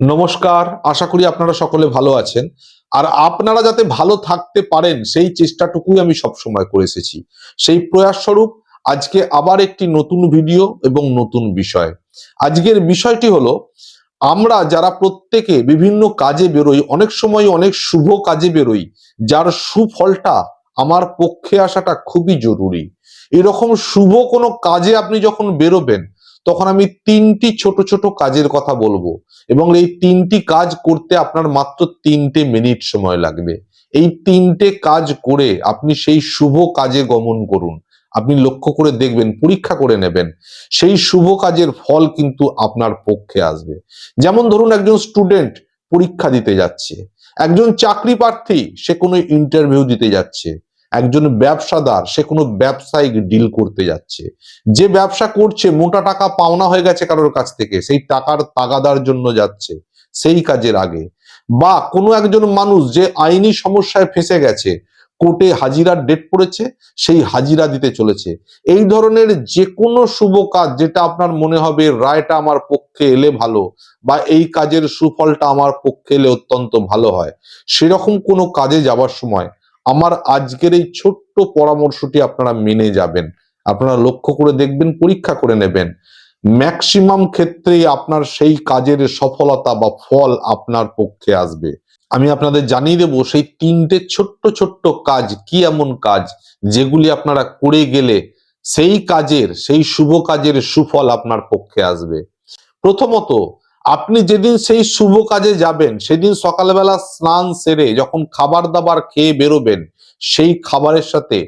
নমস্কার, আশা করি আপনারা সকলে ভালো আছেন। আর আপনারা যাতে ভালো থাকতে পারেন, সেই চেষ্টাটুকুই আমি সবসময় করে এসেছি। সেই প্রয়াস স্বরূপ আজকে আবার একটি নতুন ভিডিও এবং নতুন বিষয়। আজকের বিষয়টি হলো, আমরা যারা প্রত্যেকে বিভিন্ন কাজে বেরোই, অনেক সময় অনেক শুভ কাজে বেরোই, যার সুফলটা আমার পক্ষে আসাটা খুবই জরুরি। এরকম শুভ কোনো কাজে আপনি যখন বেরোবেন তখন আমি তিনটি ছোট ছোট কাজের কথা বলব এবং এই তিনটি কাজ করতে আপনার মাত্র তিনটে মিনিট সময় লাগবে। এই তিনটে কাজ করে আপনি সেই শুভ কাজে গমন করুন। আপনি লক্ষ্য করে দেখবেন, পরীক্ষা করে নেবেন, সেই শুভ কাজের ফল কিন্তু আপনার পক্ষে আসবে। যেমন ধরুন একজন স্টুডেন্ট পরীক্ষা দিতে যাচ্ছে, একজন চাকরি প্রার্থী সে কোনো ইন্টারভিউ দিতে যাচ্ছে একজন ব্যবসাদার, সে কোনো ব্যবসায়িক ডিল করতে যাচ্ছে। যে ব্যবসা করছে, মোটা টাকা পাওনা হয়ে গেছে কারোর কাছ থেকে, সেই টাকার তাগাদার জন্য যাচ্ছে, সেই কাজের আগে। বা কোনো একজন মানুষ যে আইনি সমস্যায় ফেসে গেছে, কোর্টে হাজিরার ডেট পড়েছে, সেই হাজিরা দিতে চলেছে। এই ধরনের যে কোনো শুভ কাজ যেটা আপনার মনে হবে রায়টা আমার পক্ষে এলে ভালো, বা এই কাজের সুফলটা আমার পক্ষে এলে অত্যন্ত ভালো হয়, সেরকম কোনো কাজে যাওয়ার সময় আমার আজকের এই ছোট্ট পরামর্শটি আপনারা মেনে যাবেন। আপনারা লক্ষ্য করে দেখবেন, পরীক্ষা করে নেবেন। ম্যাক্সিমাম ক্ষেত্রেই আপনার সেই কাজের সফলতা বা ফল আপনার পক্ষে আসবে। আমি আপনাদের জানিয়ে দেব, সেই তিনটে ছোট্ট ছোট্ট কাজ কি এমন কাজ যেগুলি আপনারা করে গেলে সেই কাজের, সেই শুভ কাজের সুফল আপনার পক্ষে আসবে। প্রথমত আপনি যেদিন সেই শুভ কাজে যাবেন, সেদিন সকালবেলা স্নান সেরে যখন খাবার দাবার খেয়ে বেরোবেন, সেই খাবারের সাথে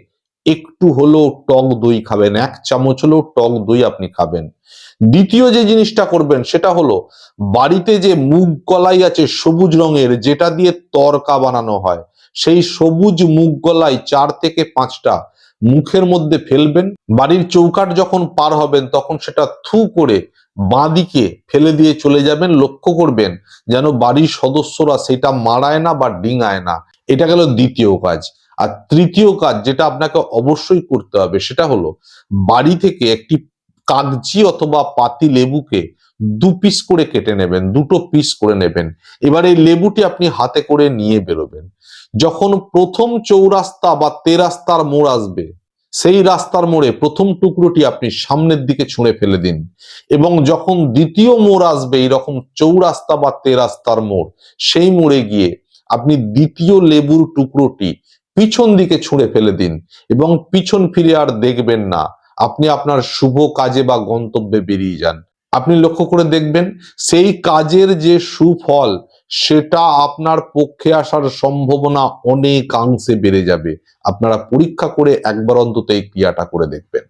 একটু হলেও টক দই খাবেন, এক চামচ হলেও টক দই আপনি খাবেন। দ্বিতীয় যে জিনিসটা করবেন, সেটা হলো বাড়িতে যে মুগ কলাই আছে সবুজ রঙের, যেটা দিয়ে তরকা বানানো হয়, সেই সবুজ মুগ কলাই চার থেকে পাঁচটা মুখের মধ্যে ফেলবেন। বাড়ির চৌকাট যখন পার হবেন, তখন সেটা থু করে বাঁদিকে ফেলে দিয়ে চলে যাবেন, লক্ষ্য করবেন যেন বাড়ির সদস্যরা সেটা মারায় না বা ডিঙায় না। এটা গেল দ্বিতীয় কাজ। আর তৃতীয় কাজ যেটা আপনাকে অবশ্যই করতে হবে সেটা হলো বাড়ি থেকে একটি কাগজি অথবা পাতি লেবুকে দু পিস করে কেটে নেবেন, দুটো পিস করে নেবেন। এবার এই লেবুটি আপনি হাতে করে নিয়ে বেরোবেন। যখন প্রথম চৌরাস্তা বা তেরাস্তার মোড় আসবে সেই রাস্তার মোড়ে প্রথম টুকরোটি আপনি সামনের দিকে ছুঁড়ে ফেলে দিন এবং যখন দ্বিতীয় মোড় আসবে এরকম চৌরাস্তা বা তেরাস্তার মোড়, সেই মোড়ে গিয়ে আপনি দ্বিতীয় লেবুর টুকরোটি পিছন দিকে ছুঁড়ে ফেলে দিন এবং পিছন ফিরে আর দেখবেন না। আপনি আপনার শুভ কাজে বা গন্তব্যে বেরিয়ে যান। আপনি লক্ষ্য করে দেখবেন, সেই কাজের যে সুফল সেটা আপনার পক্ষে আসার সম্ভাবনা অনেকাংশে বেড়ে যাবে। আপনারা পরীক্ষা করে একবার অন্তত এই ক্রিয়াটা করে দেখবেন।